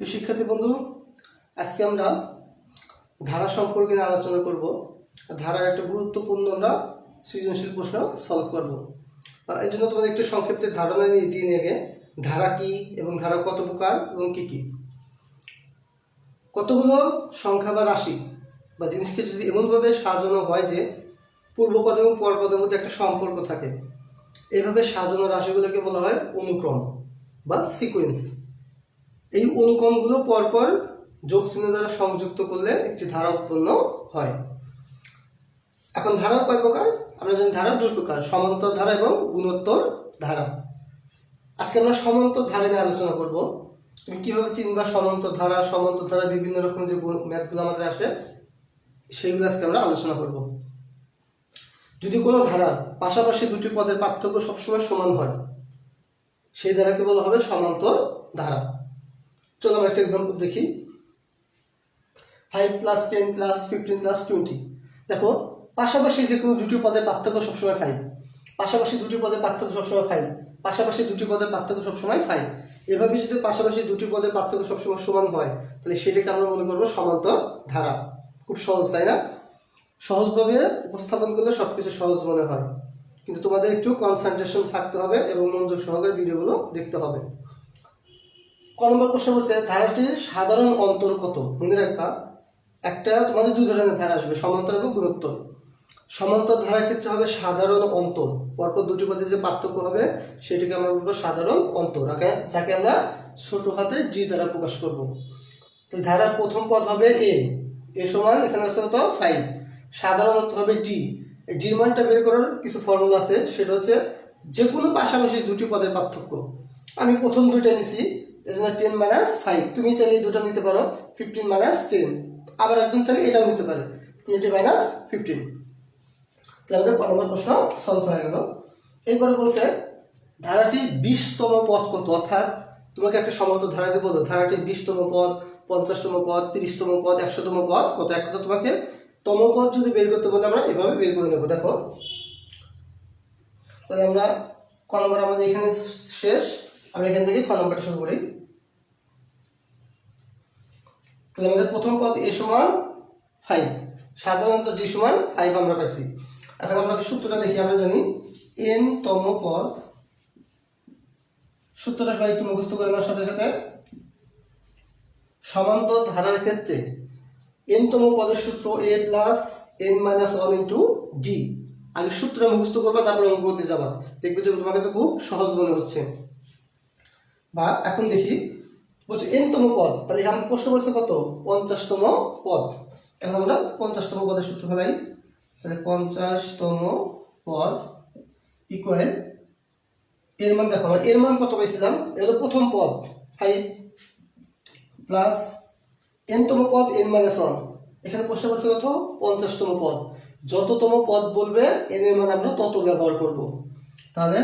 প্রিয় শিক্ষার্থী বন্ধু, আজকে আমরা ধারা সম্পর্কে নিয়ে আলোচনা করব। ধারার একটা গুরুত্বপূর্ণ আমরা সৃজনশীল প্রশ্ন সলভ করব। এই জন্য তোমাদের একটু সংক্ষিপ্ত ধারণা নিয়ে, দিয়ে নেবে ধারা কি এবং ধারা কত প্রকার এবং কি কি। কতগুলো সংখ্যা বা রাশি বা জিনিসকে যদি এমনভাবে সাজানো হয় যে পূর্বপদ এবং পরপদের মধ্যে একটা সম্পর্ক থাকে এইভাবে সাজানো রাশিগুলোকে বলা হয় অনুক্রম বা সিকোয়েন্স এই অনুক্রমগুলো পরপর যোগ চিহ্ন দ্বারা সংযুক্ত করলে একটি ধারা উৎপন্ন হয়। এখন ধারা কয় প্রকার? আমরা জানি ধারা দুই প্রকার, সমান্তর ধারা এবং গুণোত্তর ধারা। আজকে আমরা সমান্তর ধারা নিয়ে আলোচনা করব। তুমি কীভাবে চিনবা সমান্তর ধারা সমান্তর ধারা, বিভিন্ন রকম যে ম্যাথগুলো আমাদের আসে, সেগুলো আজকে আমরা আলোচনা করব। যদি কোনো ধারা পাশাপাশি দুটি পদের পার্থক্য সবসময় সমান হয়, সেই ধারাকে বলা হবে সমান্তর ধারা। চলো আমরা একটা এক্সাম্পল দেখি। Five plus ten plus fifteen plus twenty দেখো, পাশাপাশি যে কোনো দুটি পদের পার্থক্য সবসময় ফাইভ পাশাপাশি দুটি পদের পার্থক্য সবসময় ফাইভ পাশাপাশি দুটি পদের পার্থক্য সবসমময় ফাইভ এভাবে যদি পাশাপাশি দুটি পদের পার্থক্য সবসময় সমান হয়, তাহলে সেটাকে আমরা মনে করব সমান্তর ধারা। খুব সহজ, তাই না? সহজভাবে উপস্থাপন করলে সব কিছু সহজ মনে হয়। কিন্তু তোমাদের একটু কনসেন্ট্রেশন থাকতে হবে এবং মনোযোগ সহকারে ভিডিওগুলো দেখতে হবে। ক প্রশ্ন বলছে ধারাটির সাধারণ অন্তর কত? মনে রাখবা, একটা তোমাদের দুই ধরনের ধারা আসবে, সমান্তর এবং গুণোত্তর। সমান্তর ধারার ক্ষেত্রে হবে সাধারণ অন্তর, পরপর দুটি পদে যে পার্থক্য হবে, সেটিকে আমরা বলব সাধারণ অন্তর। যাকে আমরা ছোট হাতে ডি দ্বারা প্রকাশ করব। তো ধারার প্রথম পদ হবে এ এ সমান এখানে আছে কত? ফাইভ সাধারণ অন্তর হবে ডি ডি মানটা বের করার কিছু ফর্মুলা আছে, সেটা হচ্ছে যে কোনো পাশাপাশি দুটি পদের পার্থক্য। আমি প্রথম দুইটা নিছি এজন্য টেন মাইনাস ফাইভ তুমি চাইলে দুটো নিতে পারো ফিফটিন মাইনাস টেন আবার একজন চাইলে এটাও নিতে পারে টোয়েন্টি মাইনাস ফিফটিন তাহলে আমাদের ক নম্বর প্রশ্ন সলভ হয়ে গেল। এরপরে বলছে, ধারাটি বিশতম পদ কত? অর্থাৎ তোমাকে একটা সমান্তর ধারা দিয়ে বলো ধারাটি বিশতম পদ, পঞ্চাশতম পদ, তিরিশতম পদ, একশোতম পদ, কত? এক কথা তোমাকে তম পদ যদি বের করতে বলে আমরা এভাবে বের করে নেব, দেখো। তাহলে আমরা ক নম্বর আমাদের এখানে শেষ, আমরা এখান থেকে খ নম্বরটা শুরু করি। তাহলে আমাদের প্রথম পদ এ সমান ফাইভ সাধারণত ডি সমান ফাইভ আমরা পাইছি। এখন আমরা সূত্রটা দেখি, আমরা জানি এন তম পদ। সূত্রটা সবাই একটু মুখস্থ করে নেওয়ার সাথে সাথে। সমান্তর ধারার ক্ষেত্রে এন তম পদের সূত্র A plus N minus one into D আগে সূত্রটা মুখস্থ করবা, তারপর অঙ্ক করতে যাবা। দেখবে যে তোমার কাছে খুব সহজ মনে হচ্ছে। বা এখন দেখি বলছে এনতম পদ। তাহলে এখানে প্রশ্ন বলছে কত? পঞ্চাশতম পদ। এখন আমরা পঞ্চাশতম পদের সূত্র ফেলাই। তাহলে পঞ্চাশতম পদ ইকুয়াল এর মান দেখো, আমরা এর মান কত পাইছিলাম? এ হলো প্রথম পদ ফাইভ প্লাস এনতম পদ এন মাইনাস ওয়ান এখানে প্রশ্ন বলছে কত? পঞ্চাশতম পদ। যততম পদ বলবে এন এর মান আমরা তত ব্যবহার করব। তাহলে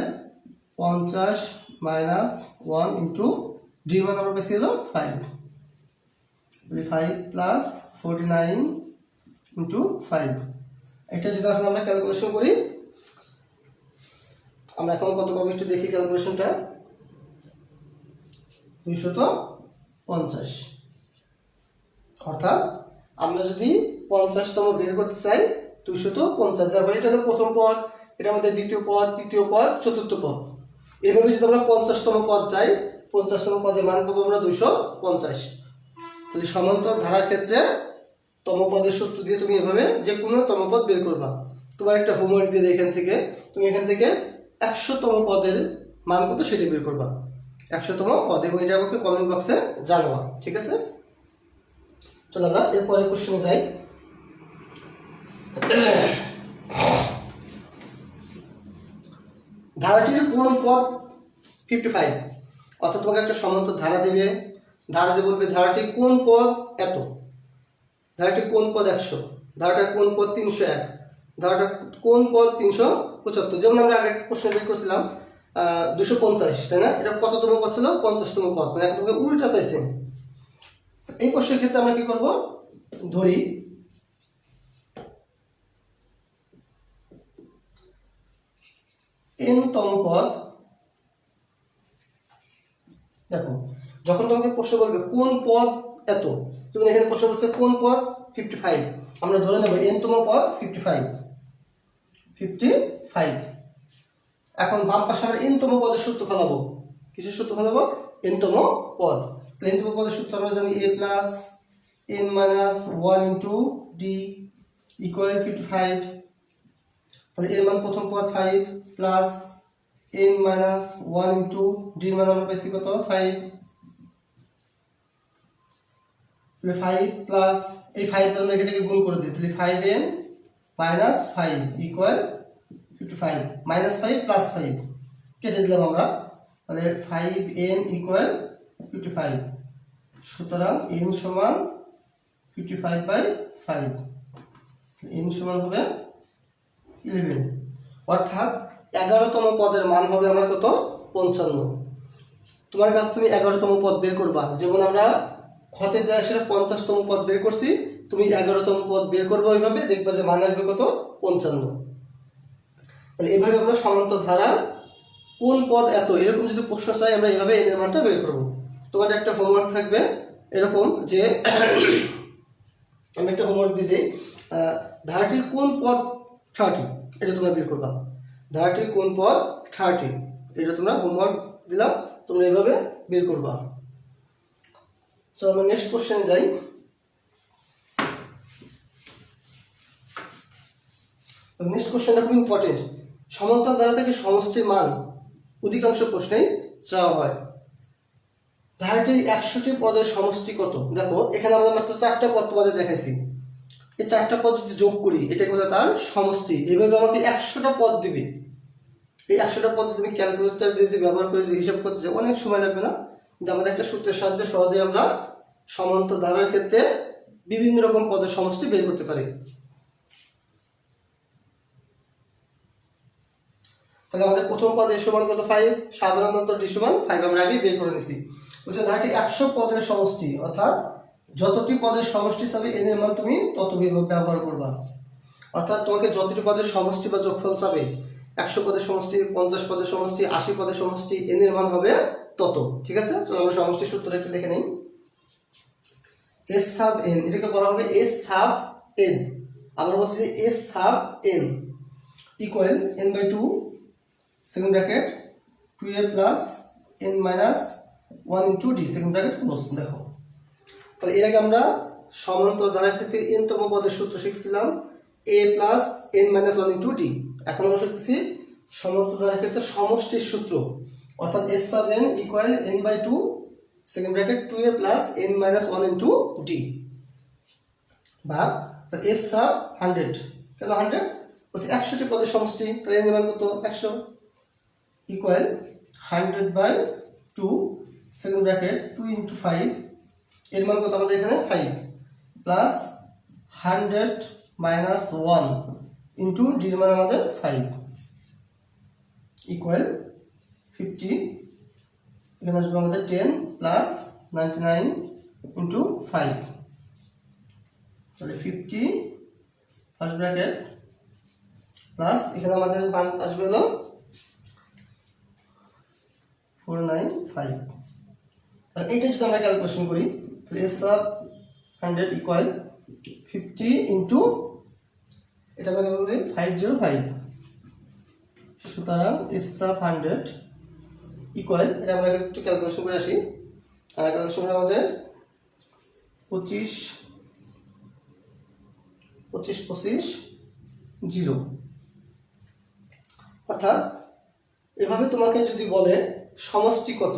পঞ্চাশ মাইনাস ওয়ান ইন্টু ডি মান আমরা পেয়েছি হলো five five plus forty nine into five এটা যদি এখন আমরা ক্যালকুলেশন করি, আমরা এখন কত পাবো একটু দেখি ক্যালকুলেশনটা দুইশত পঞ্চাশ। অর্থাৎ আমরা যদি পঞ্চাশতম বের করতে চাই, দুইশত পঞ্চাশ, দেখো এটা হলো প্রথম পদ, এটা আমাদের দ্বিতীয় পদ, তৃতীয় পদ, চতুর্থ পদ। এভাবে যদি আমরা পঞ্চাশতম পদ চাই পঞ্চাশতম পদের মান পাবো আমরা দুইশো পঞ্চাশ। তাহলে সমান্তর ধারার ক্ষেত্রে তম পদের সূত্র দিয়ে তুমি এভাবে যে কোনো তম পদ বের করবা। তোমার একটা হোমওয়ার্ক দিয়ে দেয় এখান থেকে, তুমি এখান থেকে একশোতম পদের মান কত সেটা বের করবা। একশোতম পদ এবং এটা আমাকে কমেন্ট বক্সে জানাবা, ঠিক আছে? চলো আমরা এরপরে কোশ্চেনে যাই। ধারাটির কোন পদ ফিফটি ফাইভ অর্থাৎ তোমাকে একটা সমান্তর ধারা দেবে। ধারা দিয়ে বলবে, ধারাটি কোন পদ? এত। ধারাটি কোন পদ? একশো। ধারাটা কোন পদ? তিনশো এক। ধারাটা কোন পদ? তিনশো পঁচাত্তর। যেমন আমরা আগে প্রশ্ন বের করছিলাম দুশো পঞ্চাশ, তাই না? এটা কততম পদ ছিল? পঞ্চাশতম পদ। মানে এখন তোমাকে উল্টা চাইছে। এই প্রশ্নের ক্ষেত্রে আমরা কি করব? ধরি। এন তম পদ দেখো, যখন তোমাকে প্রশ্ন বলবে, কোন পদ এত? তুমি এখানে প্রশ্ন বলছে, কোন পদ ফিফটি ফাইভ আমরা ধরে নেব এনতম পদ ফিফটি ফাইভ ফিফটি ফাইভ এখন বাম পাশে আমরা এনতম পদের সূত্র ফেলাবো। কিসের সূত্র ফেলাবো? এনতম পদ। এনতম পদের সূত্র আমরা জানি A plus N minus one into D equal fifty five তাহলে এর মান প্রথম পদ five plus N minus one into ডির মান আমরা পেয়েছি কত? ফাইভ তাহলে ফাইভ প্লাস এই ফাইভ আমরা এটাকে গুণ করে দিই? তাহলে five N minus five equal fifty five minus five plus five কেটে দিলাম আমরা। তাহলে five N equal fifty five সুতরাং এন সমান fifty five by five N সমান হবে ইলেভেন অর্থাৎ এগারোতম পদের মান হবে আমার কত? পঞ্চান্ন। তোমার কাছ তুমি এগারোতম পদ বের করবা। যেমন আমরা ক্ষতে যায় সেটা পঞ্চাশতম পদ বের করছি, তুমি এগারোতম পদ বের করবে ওইভাবে, দেখবা যে মান আসবে কত? পঞ্চান্ন। তাহলে এভাবে আমরা সমান্তর ধারা কোন পদ এত? এরকম যদি প্রশ্ন চাই, আমরা এইভাবে এনের মানটা বের করব। তোমাদের একটা হোমওয়ার্ক থাকবে এরকম যে আমি একটা হোমওয়ার্ক দিয়ে দিই। ধারাটির কোন পদ থার্টি এটা তোমরা বের করবা। ধারাটির কোন পদ? থার্টি এটা তোমরা হোমওয়ার্ক দিলাম, তোমরা এইভাবে বের করবা। তো আমরা নেক্সট কোশ্চেনে যাই। নেক্সট কোশ্চেনটা খুব ইম্পর্টেন্ট সমান্তরাল দ্বারা থেকে সমষ্টির মান অধিকাংশ প্রশ্নেই চাওয়া হয়। ধারাটির একশোটি পদের সমষ্টি কত? দেখো, এখানে আমরা মাত্র চারটা পদ তোমাদের দেখাইছি। এই চারটা পদ যদি যোগ করি, এটা বলে তার সমষ্টি। এভাবে আমাকে একশোটা পদ দিবে। এই একশোটা পদ তুমি ক্যালকুলেটর যদি ব্যবহার করে যদি হিসাব করতে চাই, অনেক সময় লাগবে না। কিন্তু আমাদের একটা সূত্রের সাহায্যে সহজে আমরা সমান্তর ধারার ক্ষেত্রে বিভিন্ন রকম পদের সমষ্টি বের করতে পারি। তাহলে আমাদের প্রথম পদ এর সমান কত? ফাইভ সাধারণত ডি সমান ফাইভ আমরা আগেই বের করে নিছি। বলছে ধারাটি একশো পদের সমষ্টি, অর্থাৎ যতটি পদের সমষ্টি চাবে এন এর মান তুমি তত ব্যবহার করবা। অর্থাৎ তোমাকে যতটি পদের সমষ্টি বা যোগফল চাবে, একশো পদের সমষ্টি, পঞ্চাশ পদের সমষ্টি, আশি পদের সমষ্টি এন এর মান হবে তত। ঠিক আছে? চলো আমরা সমষ্টি সূত্রটা একটু দেখে নিই। এস সাব এন, এটাকে বলা হবে এস সাব এন। আবার বলছি S sub N equal N by two second bracket two A plus N minus one into D second bracket close দেখো। তাহলে এর আগে আমরা সমান্তর ধারার ক্ষেত্রে এন তম পদের সূত্র শিখছিলাম A plus N minus one into D এখন আমরা শিখতেছি সমান্তর ধারার ক্ষেত্রে সমষ্টির সূত্র। অর্থাৎ S sub N equal N by two second bracket two A plus N minus one into D বা এস সাব হান্ড্রেড কেন হান্ড্রেড বলছে একশোটি পদের সমষ্টি, তাহলে এর মান কত? একশো। Equal hundred by two second bracket two into five এর মান কত আমাদের এখানে? Five plus hundred minus one into ডির মান আমাদের ফাইভ ইকুয়াল ফিফটি এখানে আসবে আমাদের ten plus ninety nine into five তাহলে ফিফটি ফার্স্ট ব্র্যাকেট প্লাস এখানে আমাদের মান আসবে হলো ফোর নাইন ফাইভ তাহলে এইটা যদি আমরা ক্যালকুলেশন করি S sub hundred equal fifty into এটা আমরা বলি ফাইভ জিরো ফাইভ সুতরাং এস সাব হান্ড্রেড ইকুয়াল এটা আমরা একটু ক্যালকুলেশন করে আসি। আর ক্যালকুলেশন আমাদের পঁচিশ পঁচিশ পঁচিশ জিরো অর্থাৎ এভাবে তোমাকে যদি বলে সমষ্টি কত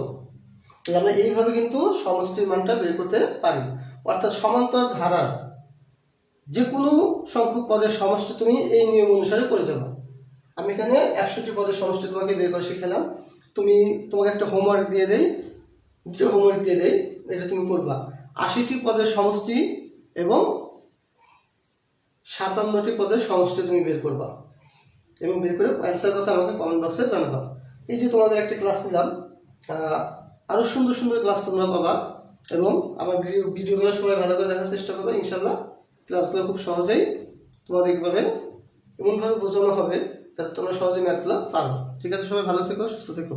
আমরা এইভাবে কিন্তু সমষ্টির মানটা বের করতে পারি। অর্থাৎ সমান্তর ধারার যে কোনো সংখ্যক পদের সমষ্টি তুমি এই নিয়ম অনুসারে করে যাবে। আমি এখানে একশোটি পদের সমষ্টি তোমাকে বের করে শিখালাম। তুমি, তোমাকে একটা হোমওয়ার্ক দিয়ে দেই। যে হোমওয়ার্ক দিয়ে দেই, এটা তুমি করবা। আশিটি পদের সমষ্টি এবং সাতান্নটি পদের সমষ্টি তুমি বের করবা। এবং বের করে অ্যান্সার কথা আমাকে কমেন্ট বক্সে জানাবা। এই যে তোমাদের একটা ক্লাস নিলাম আহ, আরও সুন্দর সুন্দর ক্লাস তোমরা পাবা এবং আমার ভিডিও ভিডিওগুলো সবাই ভালো করে দেখার চেষ্টা করবে ইনশাল্লাহ ক্লাসগুলো খুব সহজেই তোমাদের পাবে এমনভাবে বোঝানো হবে যাতে তোমরা সহজেই ম্যাথগুলো পারো। ঠিক আছে সবাই ভালো থেকো সুস্থ থেকো।